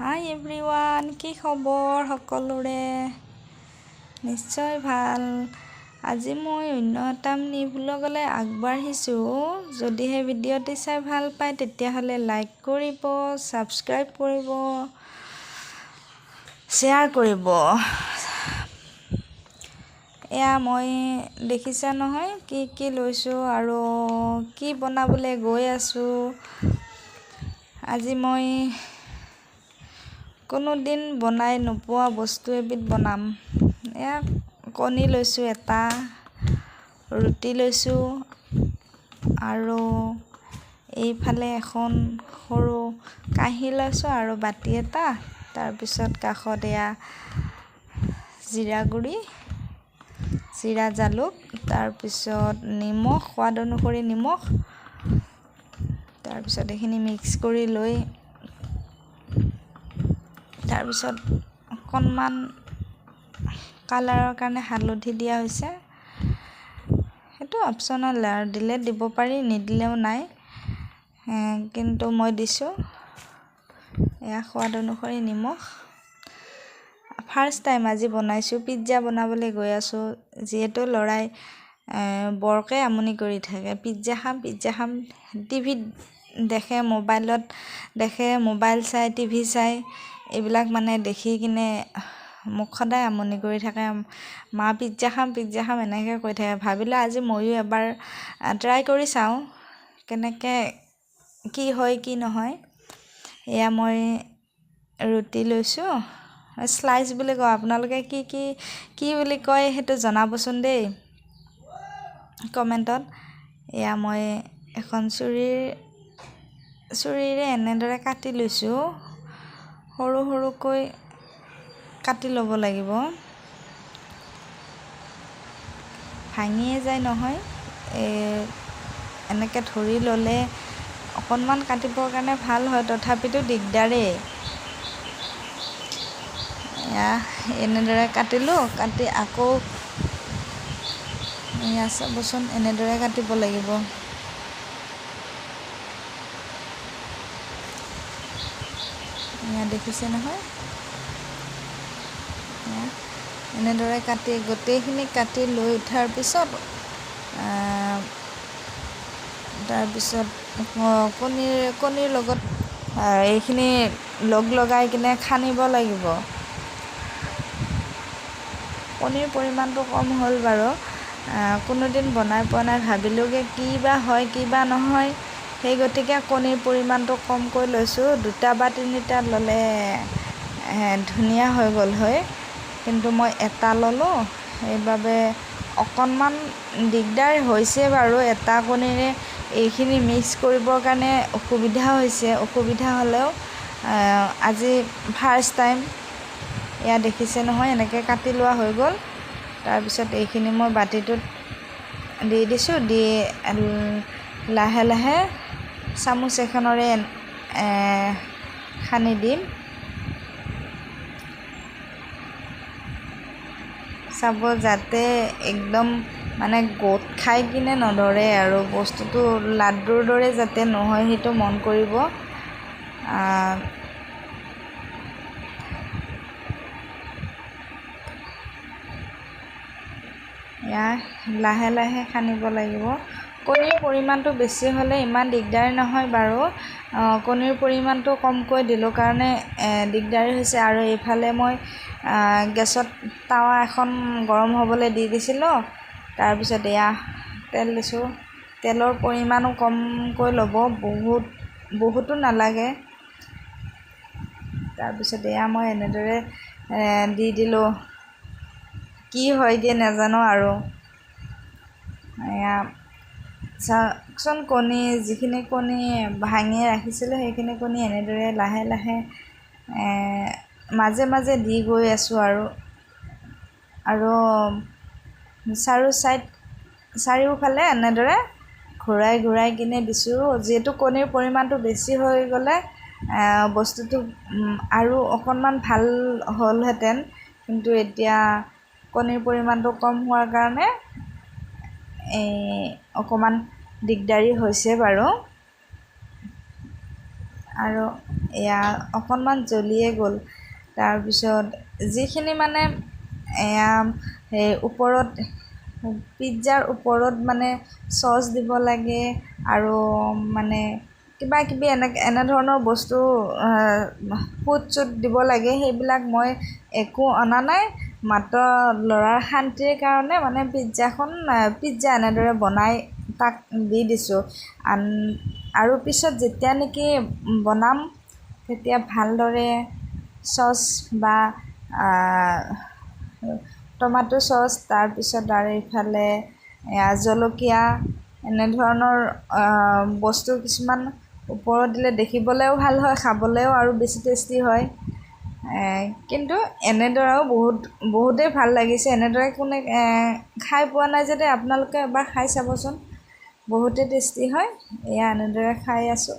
হাই everyone কি খবৰ সকলোৰে? নিশ্চয় ভাল। আজি মই অন্য এটা ব্লগলৈ আগবাঢ়িছোঁ। যদিহে ভিডিঅ'টি চাই ভাল পায় তেতিয়াহ'লে লাইক কৰিব ছাবস্ক্ৰাইব কৰিব শ্বেয়াৰ কৰিব। এয়া মই দেখিছা নহয় কি কি লৈছোঁ আৰু কি বনাবলৈ গৈ আছোঁ। আজি মই কোনোদিন বনাই নোপোৱা বস্তু এবিধ বনাম। এয়া কণী লৈছোঁ এটা ৰুটি লৈছোঁ আৰু এইফালে এখন সৰু কাঁহী লৈছোঁ আৰু বাতি এটা। তাৰপিছত কাষত এয়া জিৰা গুড়ি জিৰা জালুক তাৰপিছত নিমখ সোৱাদ অনুসৰি নিমখ। তাৰপিছত এইখিনি মিক্স কৰি লৈ তাৰপিছত অকণমান কালাৰৰ কাৰণে হালধি দিয়া হৈছে। সেইটো অপশ্যনেল আৰু দিলে দিব পাৰি নিদিলেও নাই। কিন্তু মই দিছোঁ। এয়া সোৱাদ অনুসৰি নিমখ। ফাৰ্ষ্ট টাইম আজি বনাইছোঁ পিজ্জা বনাবলৈ গৈ আছোঁ। যিহেতু ল'ৰাই বৰকৈ আমনি কৰি থাকে। পিজ্জা খাম পিজ্জা খাম। টিভিত দেখে মোবাইলত দেখে মোবাইল চাই টিভি চাই। এইবিলাক মানে দেখি কিনে মোক সদায় আমনি কৰি থাকে। মা পিজ্জা খাম পিজ্জা খাম এনেকৈ কৈ থাকে। ভাবিলোঁ আজি ময়ো এবাৰ ট্ৰাই কৰি চাওঁ কেনেকৈ কি হয় কি নহয়। এয়া মই ৰুটি লৈছোঁ। শ্লাইচ বুলি কওঁ। আপোনালোকে কি কি কি বুলি কয় সেইটো জনাবচোন দেই কমেণ্টত। এয়া মই এখন চুৰিৰ চুৰিৰে এনেদৰে কাটি লৈছোঁ। সৰু সৰুকৈ কাটি ল'ব লাগিব। ভাঙিয়ে যায় নহয়। এনেকৈ ধৰি ল'লে অকণমান কাটিবৰ কাৰণে ভাল হয় তথাপিতো দিগদাৰেই। এয়া এনেদৰে কাটিলোঁ কাটি আকৌ এয়া চাবচোন এনেদৰে কাটিব লাগিব। এয়া দেখিছে নহয়। এনেদৰে কাটি গোটেইখিনি কাটি লৈ উঠাৰ পিছত তাৰপিছত কণীৰ কণীৰ লগত এইখিনি লগ লগাই কিনে খানিব লাগিব। কণীৰ পৰিমাণটো কম হ'ল বাৰু। কোনোদিন বনাই পোৱা নাই। ভাবিলোঁগৈ কি বা হয় কি বা নহয়। সেই গতিকে কণীৰ পৰিমাণটো কমকৈ লৈছোঁ। দুটা বা তিনিটা ল'লে ধুনীয়া হৈ গ'ল হয়। কিন্তু মই এটা ল'লোঁ। সেইবাবে অকণমান দিগদাৰ হৈছে বাৰু এটা কণীৰে এইখিনি মিক্স কৰিবৰ কাৰণে অসুবিধা হৈছে। অসুবিধা হ'লেও আজি ফাৰ্ষ্ট টাইম এয়া দেখিছে নহয় এনেকৈ কাটি লোৱা হৈ গ'ল। তাৰপিছত এইখিনি মই বাতিটোত দি দিছোঁ। দি লাহে লাহে চামুচ এখনেৰে সানি দিম। চাব যাতে একদম মানে গোট খাই কিনে নধৰে আৰু বস্তুটো লাড্ডুৰ দৰে যাতে নহয় সেইটো মন কৰিব। লাহে লাহে সানিব লাগিব। কণীৰ পৰিমাণটো বেছি হ'লে ইমান দিগদাৰ নহয় বাৰু। কণীৰ পৰিমাণটো কমকৈ দিলোঁ কাৰণে দিগদাৰী হৈছে। আৰু এইফালে মই গেছত টাৱা এখন গৰম হ'বলৈ দি দিছিলোঁ। তাৰপিছত এয়া তেল দিছোঁ। তেলৰ পৰিমাণো কমকৈ ল'ব। বহুত বহুতো নালাগে। তাৰপিছত এয়া মই এনেদৰে দি দিলোঁ। কি হয়গৈ নাজানো আৰু। এয়া চাওকচোন কণী যিখিনি কণী ভাঙি ৰাখিছিলোঁ সেইখিনি কণী এনেদৰে লাহে লাহে মাজে মাজে দি গৈ আছোঁ আৰু। আৰু চাৰো ছাইড চাৰিওফালে এনেদৰে ঘূৰাই ঘূৰাই কিনে দিছোঁ। যিহেতু কণীৰ পৰিমাণটো বেছি হৈ গ'লে বস্তুটো আৰু অকণমান ভাল হ'লহেঁতেন। কিন্তু এতিয়া কণীৰ পৰিমাণটো কম হোৱাৰ কাৰণে এই অকণমান দিগদাৰী হৈছে বাৰু। আৰু এয়া অকণমান জ্বলিয়ে গ'ল। তাৰপিছত যিখিনি মানে এয়া সেই ওপৰত পিজ্জাৰ ওপৰত মানে চচ দিব লাগে আৰু মানে কিবা কিবি এনে এনেধৰণৰ বস্তু ফুট চুট দিব লাগে সেইবিলাক মই একো অনা নাই। মাত্ৰ ল'ৰাৰ শান্তিৰ কাৰণে মানে পিজ্জাখন পিজ্জা এনেদৰে বনাই তাক দি দিছোঁ। আন আৰু পিছত যেতিয়া নেকি বনাম তেতিয়া ভালদৰে চচ বা টমাট' চচ তাৰপিছত আৰু ইফালে জলকীয়া এনেধৰণৰ বস্তু কিছুমান ওপৰত দিলে দেখিবলৈও ভাল হয় খাবলৈও আৰু বেছি টেষ্টি হয়। কিন্তু এনেদৰেও বহুত বহুতেই ভাল লাগিছে। এনেদৰে কোনে খাই পোৱা নাই যদি আপোনালোকে এবাৰ খাই চাবচোন। বহুতেই টেষ্টি হয়। এয়া এনেদৰে খাই আছোঁ।